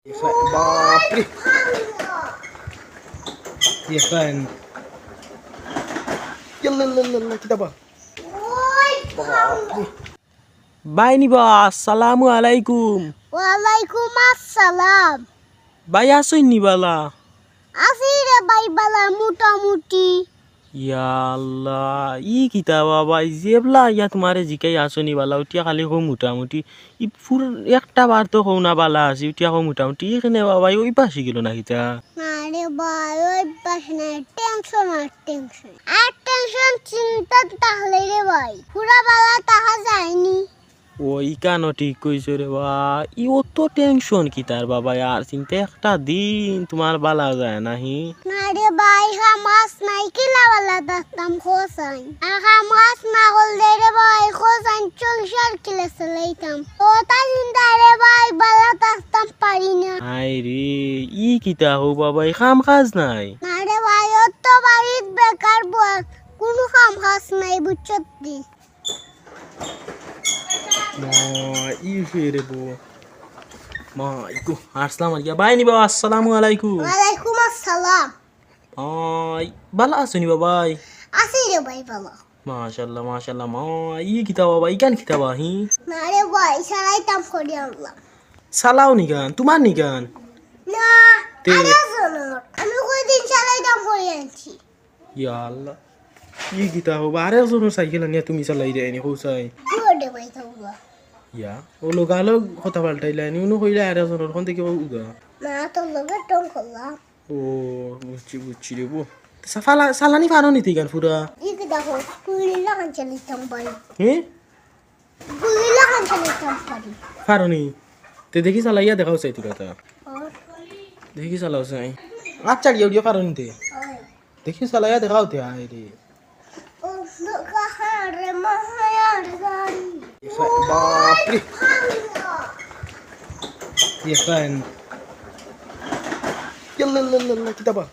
Iya, बापरे iya, ya, kita. Bye nih, ba Assalamualaikum. Waalaikumsalam. Bye asun nih, bala Asire bye bala muta muti Allah ই কিতাবা বাই জেবলা ইয়া তোমারে জিকাই আসনি বালা উঠিয়া খালি কো মোটামুটি ই ফুর একটা বার তো কৌ না বালা আছে উঠিয়া কো মোটামুটি এখানে বাবাই ওই পাশে গেল না কিতা ভাই ওই পাশ না টেনশন আর টেনশন আর টেনশন চিন্তা তাহলে রে ভাই পুরা বালা তাহা যায়নি ওই কানো ঠিক কইছো রে বা ই অত টেনশন কি তার বাবা আর চিন্তা একটা দিন তোমার বালা যায় নাহি না রে ভাই হা মাছ নাই দাস্তাম খোসাই আর হা মাছ না হলে রে ভাই খোসাই চল্লিশ আর কিলে চলাইতাম। ও তা চিন্তা রে ভাই বালা দাস্তাম পারি না। আই রে ই কিতা হো বাবা এই কাম নাই। না রে ভাই ও তো বাড়িত বেকার বল কোনো কাম কাজ নাই বুঝছত দি। ই ফেরে বো মা ইকু আসসালামু আলাইকুম বাই নি বাবা আসসালামু আলাইকুম। ওয়ালাইকুম আসসালাম। আই বালা আসনি বাবাই আসি রে ভাই বলো মাশাআল্লাহ মাশাআল্লাহ মা ই কিতা বাবা ইকান কিতা বাহি না রে ভাই সারাইতাম করে আনলাম সালাও তোমার না তে- আমি কই দিন সারাইতাম করে আনছি ইয়া আল্লাহ ই কিতা হো বারে জনো সাইকেল নিয়ে তুমি চালাই দেয় নি হোসাই ভাই থাকবা ইয়া ও লোকালো কথা পাল্টাইলা নি উনো কইলা আরে জনোর কোন থেকে উগা না তোর লগে টং করলাম Oh, buci-buci dia bu. Salah salah nih fano ni tiga fura. Ini kita ko kan cari tambal. Eh? Pulila kan cari tambal. faroni, ni. Te dekhi salah iya dekau sai tu kata. देखी salah उसे आई आज dia गया उड़िया कारण थे देखी साला यार दिखाओ ya आए kita yalla yalla kitap al.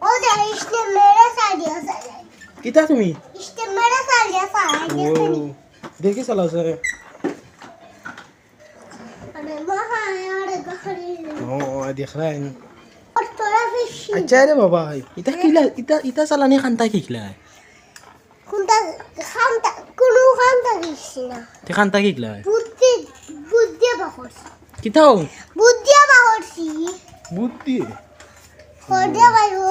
O da işte meras alıyor sana. Kitap mı? İşte meras alıyor sana. Wow. Deki sala sana. Ana maha ya da kila, ita ita sala kanta kila? Kanta, kanta, kulu kanta fişi na. Kanta ki kila? Budde, budde bakos. Kitap. বুদ্ধি কদে বাইরো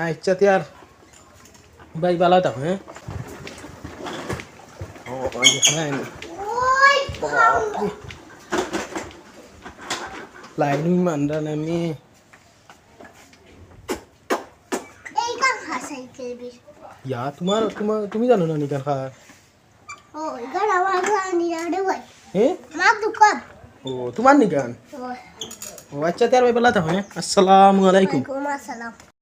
আচ্ছা তে আর by বালা থাকো হ্যাঁ ও দেখলেন ওই line মান্ডা নামি এই কাম হাসাই কেবি ইয়া তোমার তোমার তুমি জানো না নিকান খা ও এগার আমার জানি না রে ভাই হ্যাঁ মা দোকান ও তোমার নিকান ওই ও আচ্ছা তে আর বাই বালা থাকো হ্যাঁ আসসালামু আলাইকুম ওয়ালাইকুম আসসালাম